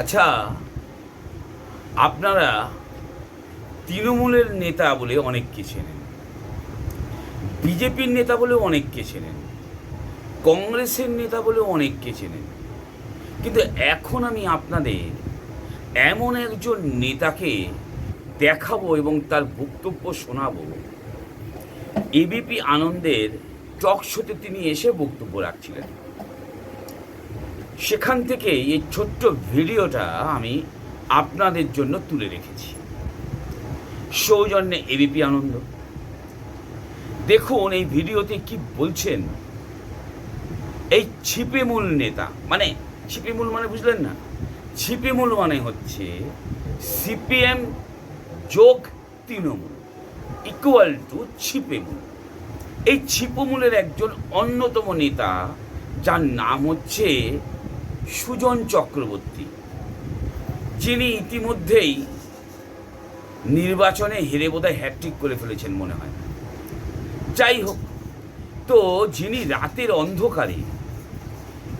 আচ্ছা আপনারা তৃণমূলের নেতা বলে অনেককে চেনেন, বিজেপির নেতা বলে অনেককে চেনেন, কংগ্রেসের নেতা বলে অনেককে চেনেন, কিন্তু এখন আমি আপনাদের এমন একজন নেতাকে দেখাবো এবং তার বক্তব্য শোনাবো। এবিপি আনন্দের টক শোতে তিনি এসে বক্তব্য রাখছিলেন। সেখান থেকে এই ছোট্ট ভিডিওটা আমি আপনাদের জন্য তুলে রেখেছি। সৌজন্যে এবিপি আনন্দ। দেখুন এই ভিডিওতে কি বলছেন? এই ছিপেমূল নেতা মানে ছিপেমূল মানে বুঝলেন না? ছিপিমূল মানে হচ্ছে সিপিএম যোগ তৃণমূল ইকুয়াল টু ছিপেমূল। এই ছিপমূলের একজন অন্যতম নেতা, যার নাম হচ্ছে সুজন চক্রবর্তী, যিনি ইতিমধ্যেই নির্বাচনে হেরে বোধহয় হ্যাট্রিক করে ফেলেছেন মনে হয়। যাই হোক, তো যিনি রাতের অন্ধকারে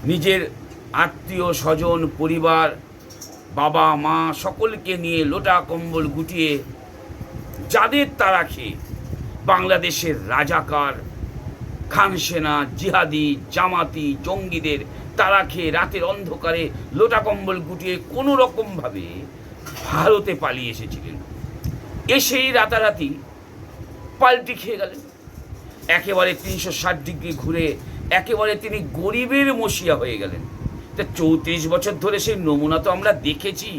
নিজের আত্মীয়, স্বজন, পরিবার, বাবা, মা সকলকে নিয়ে লোটা কম্বল গুটিয়ে যাদের তারা খেয়ে বাংলাদেশের রাজাকার, খান সেনা, জিহাদি, জামাতি, জঙ্গিদের তারা খেয়ে রাতের অন্ধকারে লোটা কম্বল গুটিয়ে কোনো রকমভাবে ভারতে পালিয়ে এসেছিলেন। এসেই রাতারাতি পাল্টি খেয়ে গেলেন। একেবারে তিনশো ষাট ডিগ্রি ঘুরে একেবারে তিনি গরিবের মসিয়া হয়ে গেলেন। তা চৌত্রিশ বছর ধরে সেই নমুনা তো আমরা দেখেছি।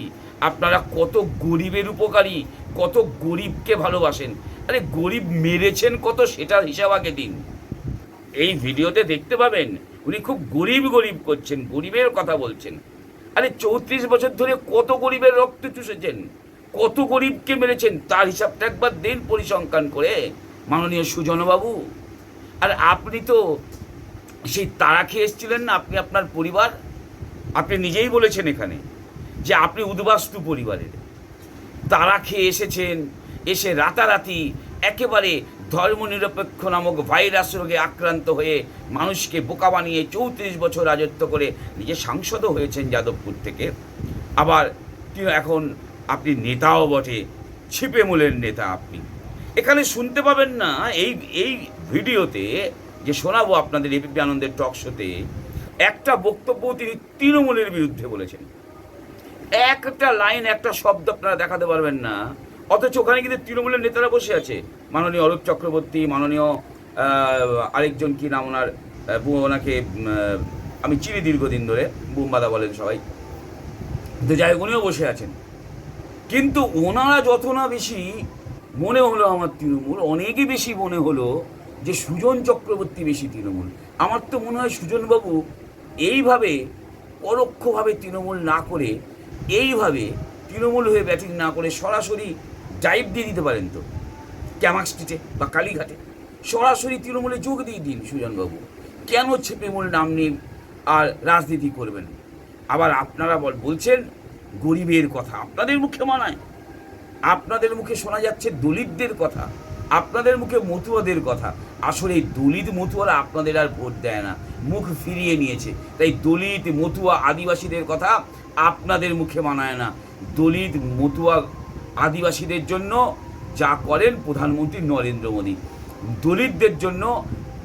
আপনারা কত গরিবের উপকারী, কত গরিবকে ভালোবাসেন। আরে গরিব মেরেছেন কত সেটার হিসাব আগে দিন। এই ভিডিওতে দেখতে পাবেন উনি খুব গরিব গরিব করছেন, গরিবের কথা বলছেন। আরে চৌত্রিশ বছর ধরে কত গরিবের রক্ত চুষেছেন, কত গরিবকে মেরেছেন, তার হিসাবটা একবার দিন পরিসংখ্যান করে, মাননীয় সুজনবাবু। আর আপনি তো সেই তারা খেয়ে এসেছিলেন না, আপনি আপনার পরিবার? আপনি নিজেই বলেছেন এখানে যে আপনি উদ্বাস্তু পরিবারের। তারা খেয়ে এসেছেন, এসে রাতারাতি একেবারে ধর্মনিরপেক্ষ নামক ভাইরাস রোগে আক্রান্ত হয়ে মানুষকে বোকা বানিয়ে চৌত্রিশ বছর রাজত্ব করে নিজে সাংসদও হয়েছেন যাদবপুর থেকে। আবার তিনি এখন আপনি নেতাও বটে, ছিপে মূলের নেতা আপনি। এখানে শুনতে পাবেন না, এই এই ভিডিওতে যে শোনাবো আপনাদের এবিপি আনন্দের টক শোতে, একটা বক্তব্য তিনি তৃণমূলের বিরুদ্ধে বলেছেন। একটা লাইন, একটা শব্দ আপনারা দেখাতে পারবেন না। অথচ ওখানে কিন্তু তৃণমূলের নেতারা বসে আছে। মাননীয় অরূপ চক্রবর্তী, মাননীয় আরেকজন কি নাম ওনার ওনাকে আমি চিনি দীর্ঘদিন ধরে, বুম্বাদা বলেন সবাই। তো যাই উনিও বসে আছেন। কিন্তু ওনারা যত না বেশি মনে হলো আমার তৃণমূল, অনেকই বেশি মনে হলো যে সুজন চক্রবর্তী বেশি তৃণমূল। আমার তো মনে হয় সুজনবাবু এইভাবে পরোক্ষভাবে তৃণমূল না করে, এইভাবে তৃণমূল হয়ে ব্যাটিং না করে সরাসরি ড্রাইভ দিয়ে দিতে পারেন তো। ক্যামাক স্ট্রিটে বা কালীঘাটে। সরাসরি তৃণমূলে যোগ দিয়ে দিন সুজনবাবু। কেন ছেপেমূল নাম নিয়ে আর রাজনীতি করবেন? আবার আপনারা বল, বলছেন গরিবের কথা। আপনাদের মুখে মানায়। আপনাদের মুখে শোনা যাচ্ছে দলিতদের কথা। আপনাদের মুখে মতুয়াদের কথা। আসলে এই দলিত মতুয়ারা আপনাদের আর ভোট দেয় না। মুখ ফিরিয়ে নিয়েছে। তাই দলিত মতুয়া আদিবাসীদের কথা আপনাদের মুখে মানায় না। দলিত মতুয়া আদিবাসীদের জন্য যা করেন প্রধানমন্ত্রী নরেন্দ্র মোদী। দলিতদের জন্য,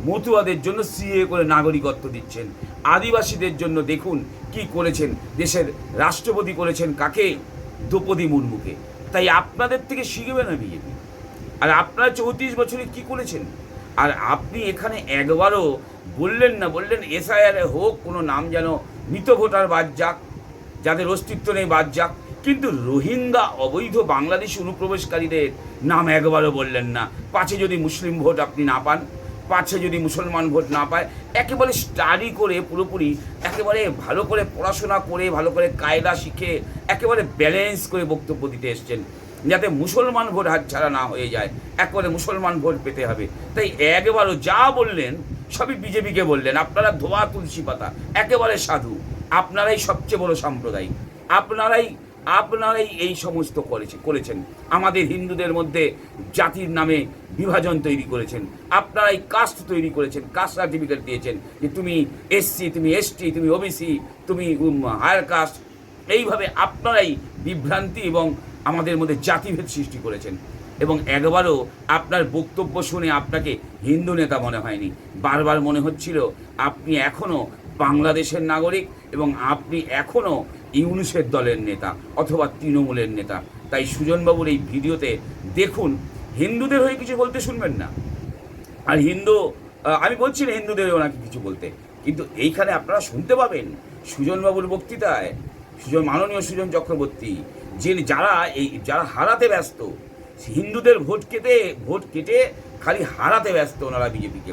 মতুয়াদের জন্য সিএ করে নাগরিকত্ব দিচ্ছেন। আদিবাসীদের জন্য দেখুন কি করেছেন। দেশের রাষ্ট্রপতি করেছেন কাকে? দ্রৌপদী মুর্মুকে। তাই আপনাদের থেকে শিখবে না বিজেপি। আর আপনারা চৌত্রিশ বছরে কি করেছেন? আর আপনি এখানে একবারও বললেন না, বললেন এসআইআর হোক, কোনো নাম যেন মৃত ভোটার বাদ যাক, যাদের অস্তিত্ব নেই বাদ যাক। কিন্তু রোহিঙ্গা অবৈধ বাংলাদেশি অনুপ্রবেশকারীদের নাম একবারও বললেন না। পাছে যদি মুসলিম ভোট আপনি না পান, পাছে যদি মুসলমান ভোট না পায়, একেবারে স্টাডি করে পুরোপুরি, একেবারে ভালো করে পড়াশোনা করে, ভালো করে কায়দা শিখে, একেবারে ব্যালেন্স করে বক্তব্য দিতে এসছেন। যাতে মুসলমান ভোট হাতছাড়া না হয়ে যায়, একেবারে মুসলমান ভোট পেতে হবে। তাই একবারও যা বললেন, সবই বিজেপিকে বললেন। আপনারা ধোয়া তুলসী পাতা, একেবারে সাধু। আপনারাই সবচেয়ে বড় সাম্প্রদায়িক। আপনারাই আপনারাই এই সমস্ত করেছে করেছেন। আমাদের হিন্দুদের মধ্যে জাতির নামে বিভাজন তৈরি করেছেন। আপনারাই কাস্ট তৈরি করেছেন কাস্ট সার্টিফিকেট দিয়েছেন যে তুমি এসসি তুমি এসটি তুমি ওবিসি তুমি হায়ার কাস্ট এইভাবে আপনারাই বিভ্রান্তি এবং আমাদের মধ্যে জাতিভেদ সৃষ্টি করেছেন। এবং একবারও আপনার বক্তব্য শুনে আপনাকে হিন্দু নেতা মনে হয়নি। বারবার মনে হচ্ছিল, আপনি এখনও বাংলাদেশের নাগরিক এবং আপনি এখনও ইউনুসের দলের নেতা অথবা তৃণমূলের নেতা। তাই সুজনবাবুর এই ভিডিওতে দেখুন, হিন্দুদের হয়ে কিছু বলতে শুনবেন না। আর হিন্দু আমি বলছি না হিন্দুদের ওনাকে কিছু বলতে, কিন্তু এইখানে আপনারা শুনতে পাবেন সুজনবাবুর বক্তৃতায় সুজন, মাননীয় সুজন চক্রবর্তী যে যারা এই, যারা হারাতে ব্যস্ত, হিন্দুদের ভোট কেটে ভোট কেটে খালি হারাতে ব্যস্ত ওনারা বিজেপিকে।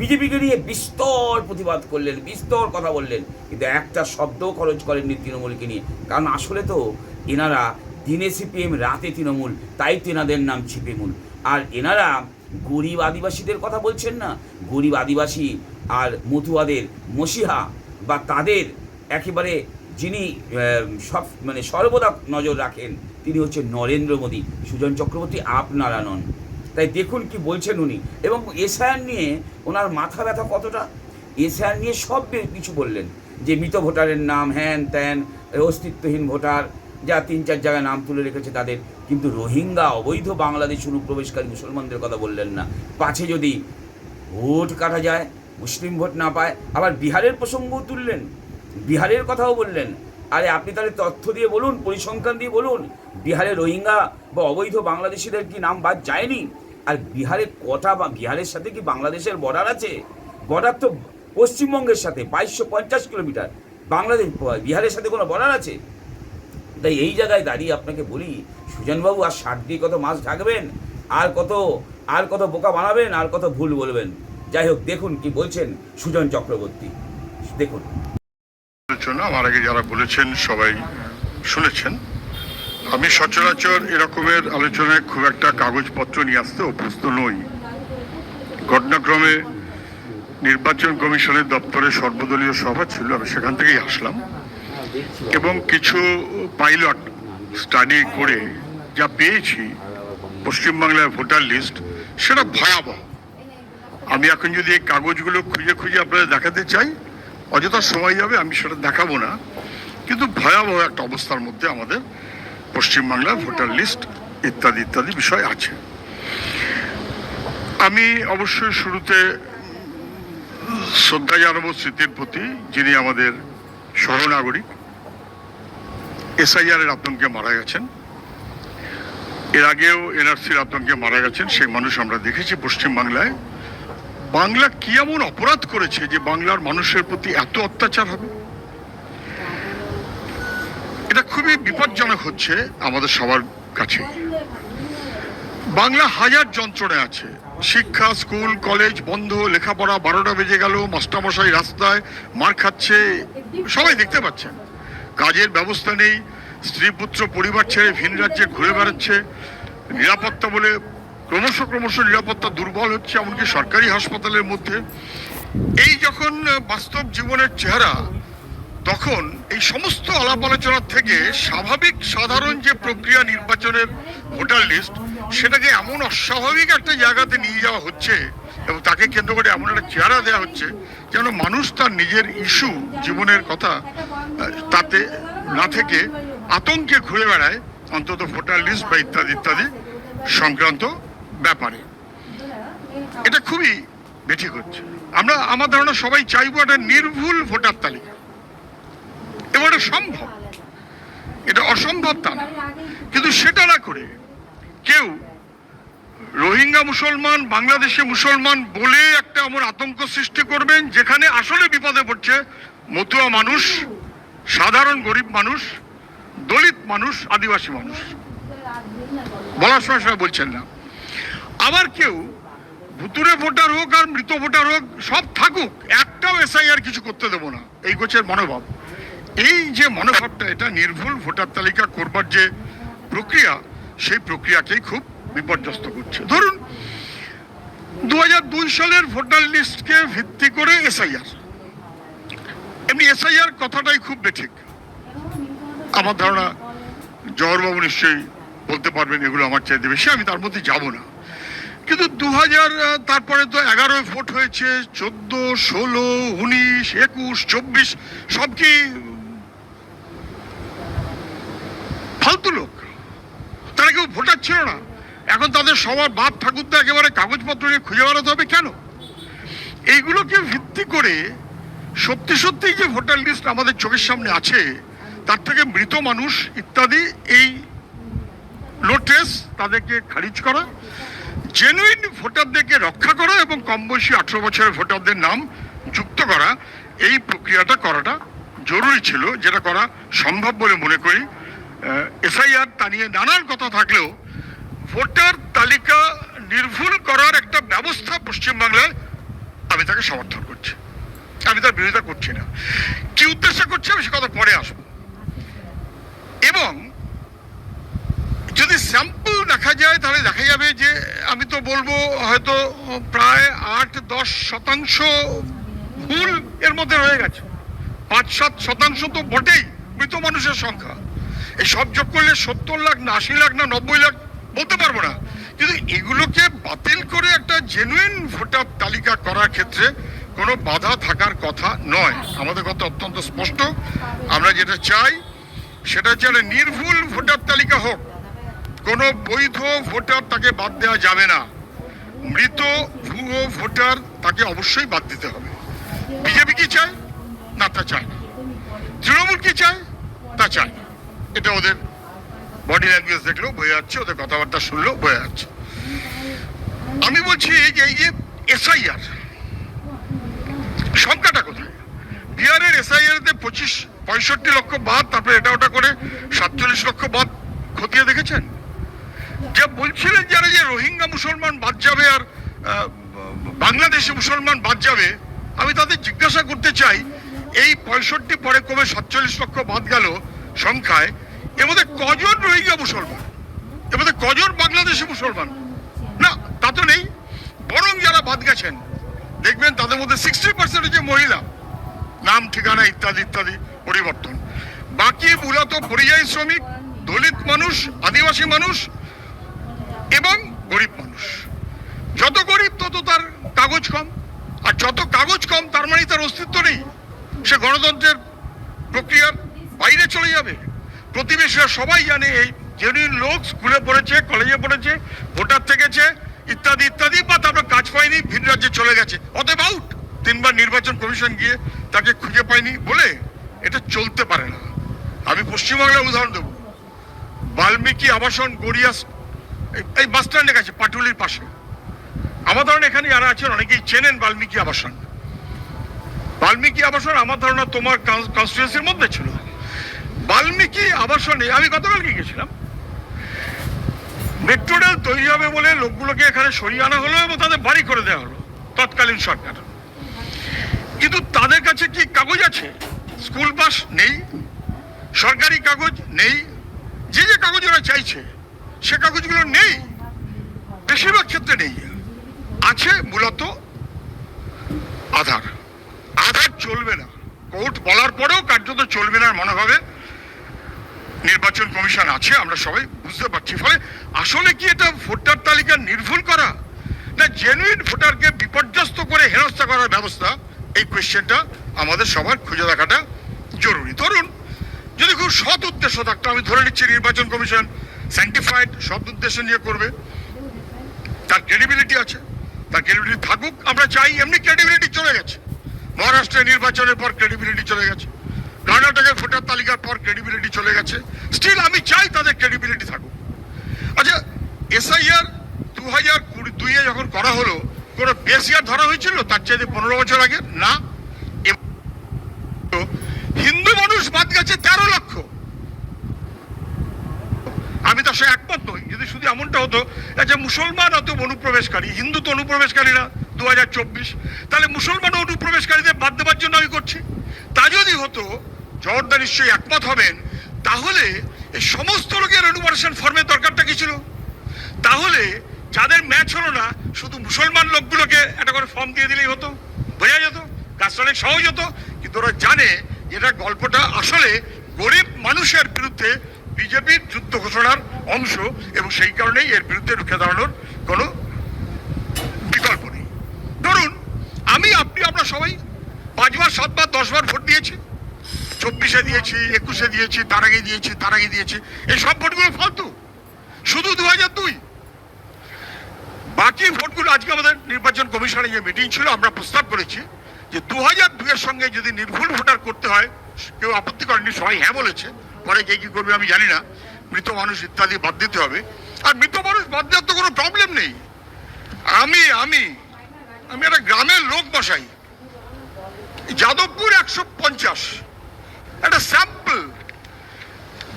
বিজেপিকে নিয়ে বিস্তর প্রতিবাদ করলেন, বিস্তর কথা বললেন, কিন্তু একটা শব্দও খরচ করেননি তৃণমূলকে নিয়ে। কারণ আসলে তো এনারা দিনে সিপিএম, রাতে তৃণমূল, তাই তেনাদের নাম ছিপিমূল আর এনারা গরিব আদিবাসীদের কথা বলছেন না? গরিব আদিবাসী আর মতুয়াদের মসিহা বা তাদের একেবারে যিনি সব মানে সর্বদা নজর রাখেন, তিনি হচ্ছেন নরেন্দ্র মোদী। সুজন চক্রবর্তী, আপনারা নন। তাই দেখুন কি বলছেন উনি। এবং এসআইআর নিয়ে ওনার মাথা ব্যথা কতটা? এসআইআর নিয়ে সব কিছু বললেন। যে মৃত ভোটারের নাম, হ্যান ত্যান অস্তিত্বহীন ভোটার, যা তিন চার জায়গায় নাম তুলে রেখেছে তাদের। কিন্তু রোহিঙ্গা, অবৈধ বাংলাদেশ অনুপ্রবেশকারী মুসলমানদের কথা বললেন না। পাছে যদি ভোট কাটা যায়, মুসলিম ভোট না পায়, আবার বিহারের প্রসঙ্গও তুললেন। বিহারের কথাও বললেন। আরে আপনি তাহলে তথ্য দিয়ে বলুন, পরিসংখ্যান দিয়ে বলুন, বিহারে রোহিঙ্গা বা অবৈধ বাংলাদেশিদের কি নাম বাদ যায়নি? আর বিহারে কটা বা বিহারের সাথে কি বাংলাদেশের বর্ডার আছে? বর্ডার তো পশ্চিমবঙ্গের সাথে, বাইশশো পঞ্চাশ কিলোমিটার। বাংলাদেশ, বিহারের সাথে কোনো বর্ডার আছে? তাই এই জায়গায় দাঁড়িয়ে আপনাকে বলি, সুজনবাবু, আর ষাট দিয়ে কত মাছ ঢাকবেন? আর কত আর কত বোকা বানাবেন? আর কত ভুল বলবেন? যাই হোক, দেখুন কি বলছেন সুজন চক্রবর্তী। দেখুন। আমার আগে যারা বলেছেন, সবাই শুনেছেন। আমি সচরাচর এরকমের আলোচনায় খুব একটা কাগজপত্র নিয়ে আসতে অভ্যস্ত নই। ঘটনাক্রমে নির্বাচন কমিশনের দপ্তরে সর্বদলীয় সভা ছিল, আমি সেখান থেকেই আসলাম এবং কিছু পাইলট স্টাডি করে যা পেয়েছি, পশ্চিমবাংলার ভোটার লিস্ট, সেটা ভয়াবহ। আমি এখন যদি এই কাগজগুলো খুঁজে খুঁজে আপনাদের দেখাতে চাই, অযথা সময় যাবে, আমি সেটা দেখাবো না। কিন্তু ভয়াবহ একটা অবস্থার মধ্যে আমাদের পশ্চিমবাংলার ভোটার লিস্ট ইত্যাদি ইত্যাদি বিষয় আছে। আমি অবশ্যই শুরুতে শ্রদ্ধা জানাব স্মৃতির প্রতি, যিনি আমাদের সহনাগরিক। এসআইআর এর আতঙ্কে মারা গেছেন। এর আগেও এনআরসির আতঙ্কে মারা গেছেন, সেই মানুষ আমরা দেখেছি পশ্চিমবাংলায়। বাংলা কি এমন অপরাধ করেছে যে বাংলার মানুষের প্রতি এত অত্যাচার হবে? এটা খুবই বিপজ্জনক হচ্ছে আমাদের সবার কাছে। বাংলা হাজার যন্ত্রণায় আছে। শিক্ষা, স্কুল, কলেজ বন্ধ, লেখাপড়া বারোটা বেজে গেল, মাস্টারমশাই রাস্তায় মার খাচ্ছে, সবাই দেখতে পাচ্ছেন। কাজের ব্যবস্থা নেই, স্ত্রী, পুত্র, পরিবার ছেড়ে ভিন রাজ্যে ঘুরে বেড়াচ্ছে। নিরাপত্তা বলে ক্রমশ ক্রমশ নিরাপত্তা দুর্বল হচ্ছে, এমনকি সরকারি হাসপাতালের মধ্যে। এই যখন বাস্তব জীবনের চেহারা তখন এই সমস্ত আলাপ আলোচনার থেকে স্বাভাবিক সাধারণ যে প্রক্রিয়া নির্বাচনের ভোটার লিস্ট, সেটাকে এমন অস্বাভাবিক একটা জায়গাতে নিয়ে যাওয়া হচ্ছে এবং তাকে কেন্দ্র করে এমন একটা চেহারা দেওয়া হচ্ছে যেন মানুষ তার নিজের ইস্যু, জীবনের কথা তাতে না থেকে আতঙ্কে ঘুরে বেড়ায়, অন্তত ভোটার লিস্ট বা ইত্যাদি ইত্যাদি সংক্রান্ত ব্যাপারে। এটা খুবই বেঠিক হচ্ছে। আমরা, আমার ধারণা সবাই চাইব একটা নির্ভুল ভোটার তালিকা। এবং এটা সম্ভব। এটা অসম্ভব তা না। কিন্তু সেটা না করে কেউ রোহিঙ্গা মুসলমান, বাংলাদেশে মুসলমান বলে একটা এমন আতঙ্ক সৃষ্টি করবেন যেখানে আসলে বিপদে পড়ছে মতুয়া মানুষ, সাধারণ গরিব মানুষ, দলিত মানুষ, আদিবাসী মানুষ। বলার সময় সময় বলছেন না। আবার কেউ ভুতুরে ভোটার হোক আর মৃত ভোটার হোক, সব থাকুক, একটাও এসআইআর কিছু করতে দেবো না। এই গোছের মনোভাব। এই যে মনোভাবটা, এটা নির্ভুল ভোটার তালিকা করবার যে প্রক্রিয়া, সেই প্রক্রিয়াকেই খুব বিপর্যস্ত করছে। ধরুন দু সালের ভোটার লিস্টকে ভিত্তি করে এসআইআর। এমনি এসআইআর কথাটাই খুব বেঠিক। আমার ধারণা জহরবাবু নিশ্চয়ই বলতে পারবেন এগুলো আমার চাইতে বেশি, আমি তার মধ্যে যাব না। কিন্তু দু হাজার তারপরে তো এগারোয় ভোট হয়েছে, চোদ্দ, ষোলো, উনিশ, একুশ, চব্বিশ, সব কি ফালতু লোক। তারা কেউ ভোটার ছিল না। এখন তাদের সবার বাপ ঠাকুরদা একেবারে কাগজপত্র নিয়ে খুঁজে বেড়াতে হবে কেন? এইগুলোকে ভিত্তি করে সত্যি সত্যি যে ভোটার লিস্ট আমাদের চোখের সামনে আছে, তার থেকে মৃত মানুষ ইত্যাদি, এই লোটেস তাদেরকে খারিজ করা জেনুইন ভোটারদেরকে রক্ষা করা এবং কম বয়সী আঠেরো বছরের ভোটারদের নাম যুক্ত করা, এই প্রক্রিয়াটা করাটা জরুরি ছিল, যেটা করা সম্ভব বলে মনে করি। এসআইআর তা নিয়ে নানান কথা থাকলেও ভোটার তালিকা নির্ভুল করার একটা ব্যবস্থা পশ্চিমবাংলায় আমি তাকে সমর্থন করছি। আমি তার বিরোধিতা করছি না। কি উদ্দেশ্য করছি আমি সে কথা পরে আসব। এবং যদি স্যাম্পল দেখা যায়, তাহলে দেখা যাবে যে আমি তো বলব হয়তো প্রায় আট, দশ শতাংশ ভুল এর মধ্যে রয়ে গেছে। পাঁচ, সাত শতাংশ তো বটেই মৃত মানুষের সংখ্যা। এই সব যোগ করলে সত্তর লাখ না আশি লাখ না নব্বই লাখ বলতে পারব না। কিন্তু এগুলোকে বাতিল করে একটা জেনুইন ভোটার তালিকা করার ক্ষেত্রে কোনো বাধা থাকার কথা নয়। আমাদের কথা অত্যন্ত স্পষ্ট। আমরা যেটা চাই, সেটা হচ্ছে নির্ভুল ভোটার তালিকা হোক। কোনো বৈধ ভোটার তাকে বাদ দেওয়া যাবে না। মৃত, ভুয়ো ভোটার তাকে অবশ্যই বাদ দিতে হবে। বিজেপি কি চায়? না, তা চায় না। তৃণমূল কি চায়? তা চায় না। এটা ওদের বডি ল্যাঙ্গুয়েজ দেখলেও বোঝা যাচ্ছে, ওদের কথাবার্তা শুনলেও বোঝা যাচ্ছে। আমি বলছি যে, এই যে এসআইআর সংখ্যাটা কোথায়? বিহারের এসআইআর তে পঁচিশ, পঁয়ষট্টি লক্ষ বাদ, তারপরে এটা ওটা করে সাতচল্লিশ লক্ষ বাদ খতিয়ে দেখেছেন? যা বলছিলেন যারা যে রোহিঙ্গা মুসলমান বাদ যাবে আর বাংলাদেশি মুসলমান বাদ যাবে, আমি তাদের জিজ্ঞাসা করতে চাই, এই পঁয়ষট্টি পরে কমে সাতচল্লিশ লক্ষ বাদ গেল সংখ্যায় এর মধ্যে কজন রোহিঙ্গা মুসলমান? এর মধ্যে কজন বাংলাদেশি মুসলমান? না, তা তো নেই। বরং যারা বাদ গেছেন, দেখবেন তাদের মধ্যে সিক্সটি পার্সেন্ট হচ্ছে মহিলা। নাম, ঠিকানা ইত্যাদি ইত্যাদি পরিবর্তন। বাকি মূলত পরিযায়ী শ্রমিক, দলিত মানুষ, আদিবাসী মানুষ এবং গরিব মানুষ। যত গরিব, তত তার কাগজ কম। আর যত কাগজ কম, তার মানে তার অস্তিত্ব নেই। সে গণতন্ত্রের প্রক্রিয়ার বাইরে চলে যাবে। প্রতিবেশীরা সবাই জানে এই জেনুইন লোক স্কুলে পড়েছে, কলেজে পড়েছে, ভোটার থেকেছে, ইত্যাদি ইত্যাদি বা তারপর কাজ পায়নি ভিন রাজ্যে চলে গেছে। অতএব আউট তিনবার নির্বাচন কমিশন গিয়ে তাকে খুঁজে পায়নি বলে এটা চলতে পারে না। আমি পশ্চিমবাংলার উদাহরণ দেবো। বাল্মীকি আবাসন গড়িয়া এই- বাস স্ট্যান্ডের কাছে পাটুলির পাশে। আমার ধারণা এখানে যারা আছেন অনেকেই চেনেন বাল্মীকি আবাসন। বাল্মীকি আবাসন আমার ধারণা তোমার কনস্টিটিউন্সির মধ্যে ছিল। বাল্মীকি আবাসনে আমি গতকালকে গেছিলাম। মেট্রো রেল তৈরি হবে বলে লোকগুলোকে এখানে সরিয়ে আনা হলো এবং তাদের বাড়ি করে দেওয়া হলো তৎকালীন সরকার। কিন্তু তাদের কাছে কি কাগজ আছে? স্কুল বাস নেই, সরকারি কাগজ নেই, যে যে কাগজ ওরা চাইছে, সে কাগজগুলো নেই, বেশিরভাগ ক্ষেত্রে নেই। আছে মূলত আধার। আধার চলবে না। কোর্ট বলার পরেও কার্যত চলবে না মনোভাবে নির্বাচন কমিশন আছে, আমরা সবাই বুঝতে পারছি। ফলে আসলে কি এটা ভোটার তালিকা নির্ভুল করা? না জেনুইন ভোটারকে বিপর্যস্ত করে হেনস্থা করার ব্যবস্থা? এই কোয়েশ্চেনটা আমাদের সবার খুঁজে দেখাটা জরুরি। ধরুন, যদি খুব সৎ উদ্দেশ্য থাকতো, আমি ধরে নিচ্ছি নির্বাচন কমিশন স্যান্টিফাইড সৎ উদ্দেশ্য নিয়ে করবে। তার ক্রেডিবিলিটি আছে, তার ক্রেডিবিলিটি থাকুক, আমরা চাই এমনি ক্রেডিবিলিটি চলে গেছে। মহারাষ্ট্রের নির্বাচনের পর ক্রেডিবিলিটি চলে গেছে। কর্ণাটকের ভোটার তালিকার পর ক্রেডিবিলিটি চলে গেছে। স্টিল আমি চাই তাদের ক্রেডিবিলিটি থাকুক। আচ্ছা এসআইআর দু হাজার কুড়ি দুইয়ে যখন করা হলো, কোনো বেস ইয়ার ধরা হয়েছিল? তার চাইতে পনেরো বছর আগে না। হিন্দু মানুষ বাদ গেছে তেরো লক্ষ। আমি তার সঙ্গে একমত নই। যদি শুধু এমনটা হতো যে মুসলমান অত অনুপ্রবেশকারী, হিন্দু তো অনুপ্রবেশকারী না দু হাজার চব্বিশ। তাহলে মুসলমান অনুপ্রবেশকারীদের বাদ দেওয়ার জন্য আমি করছি। তা যদি হতো জর্দা নিশ্চয়ই একমত হবেন। তাহলে এই সমস্ত লোকের অনুপারেশন ফর্মের দরকারটা কি ছিল? তাহলে যাদের ম্যাচ হলো না, শুধু মুসলমান লোকগুলোকে একটা করে ফর্ম দিয়ে দিলেই হতো। বোঝা যেত? কাজটা অনেক সহজ হতো। কিন্তু ওরা জানে এটা গল্পটা আসলে গরিব মানুষের বিরুদ্ধে বিজেপির যুদ্ধ ঘোষণার অংশ এবং সেই কারণেই এর বিরুদ্ধে রুখে দাঁড়ানোর কোনো বিকল্প নেই। ধরুন, আমি, আপনি, আমরা সবাই পাঁচবার, সাতবার, দশবার ভোট দিয়েছি। চব্বিশে দিয়েছি, একুশে দিয়েছি, তার আগে দিয়েছি, তার আগে দিয়েছি। এই সব ভোটগুলো ফালতু। শুধু দু হাজার দুই। বাকি ভোটগুলো আজকে আমাদের নির্বাচন কমিশনের যে মিটিং ছিল, আমরা প্রস্তাব করেছি যে দু হাজার দুইয়ের সঙ্গে যদি নির্ভুল ভোটার করতে হয়, কেউ আপত্তি করেনি সবাই হ্যাঁ বলেছে। পরে কে কি করবে আমি জানি না। মৃত মানুষ ইত্যাদি বাদ দিতে হবে। আর মৃত মানুষ বাদ দেওয়ার তো কোনো প্রবলেম নেই। আমি আমি আমি একটা গ্রামের লোক বসাই। যাদবপুর একশো পঞ্চাশ। একটা স্যাম্পল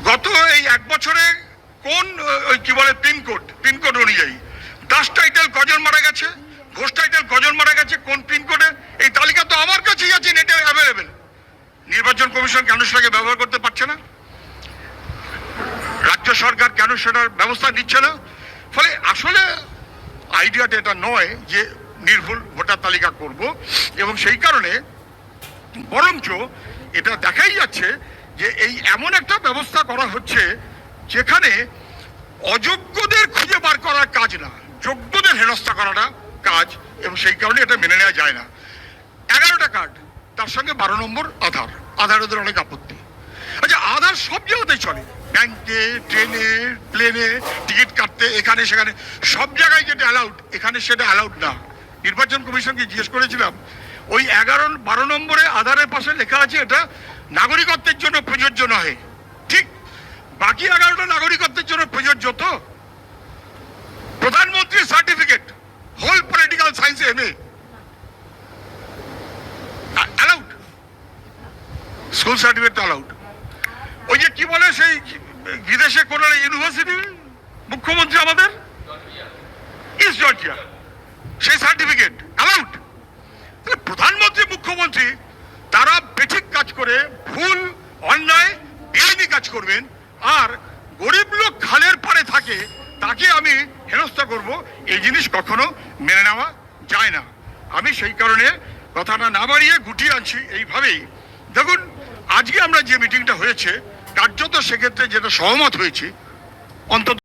গত এই এক বছরে কোন, ওই কি বলে পিনকোড পিনকোড অনুযায়ী। দাস টাইটেল কজন মারা গেছে? ঘোষ টাইটেল কজন মারা গেছে? কোন পিনকোডে এই তালিকা তো আমার কাছেই আছে নেটে অ্যাভেলেবেল নির্বাচন কমিশন কেন সেটাকে ব্যবহার করতে পারছে না? রাজ্য সরকার কেন সেটার ব্যবস্থা নিচ্ছে না? ফলে আসলে আইডিয়াটা এটা নয় যে নির্ভুল ভোটার তালিকা করব। এবং সেই কারণে বরঞ্চ এটা দেখাই যাচ্ছে যে এই এমন একটা ব্যবস্থা করা হচ্ছে যেখানে অযোগ্যদের খুঁজে বার করার কাজ না, যোগ্যদের হেনস্থা করাটা কাজ এবং সেই কারণে এটা মেনে নেওয়া যায় না। এগারোটা কার্ড, তার সঙ্গে বারো নম্বর আধার। আধার ওদের অনেক আপত্তি। আচ্ছা আধার সব জায়গাতেই চলে। ব্যাংকে, ট্রেনে, প্লেনে, টিকিট কাটতে, এখানে, সেখানে। সব জায়গায় যেটা অ্যালাউড এখানে সেটা অ্যালাউড না। নির্বাচন কমিশনকে জিজ্ঞেস করেছিলাম ওই এগারো, বারো নম্বরে আধারের পাশে লেখা আছে এটা, নাগরিকত্বের জন্য প্রযোজ্য নয় ঠিক, বাকি এগারোটা নাগরিকত্বের জন্য প্রযোজ্য তো? প্রধানমন্ত্রীর certificate whole political science M A allowed school certificate allowed ওই যে কি বলে সেই বিদেশে কোন ইউনিভার্সিটি মুখ্যমন্ত্রী আমাদের? ইস্ট জর্জিয়া সেই সার্টিফিকেট অ্যালাউড প্রধানমন্ত্রী, মুখ্যমন্ত্রী, তারা বেঠিক কাজ করে, ভুল, অন্যায় বেআইনি কাজ করবেন। আর গরিব লোক খালের পাড়ে থাকে, তাকে আমি হেনস্থা করব। এই জিনিস কখনো মেনে নেওয়া যায় না। আমি সেই কারণে কথাটা না বাড়িয়ে গুটিয়ে আনছি এইভাবেই। দেখুন, আজকে আমরা যে মিটিংটা হয়েছে, কার্যত সেক্ষেত্রে যেটা সহমত হয়েছি, অন্তত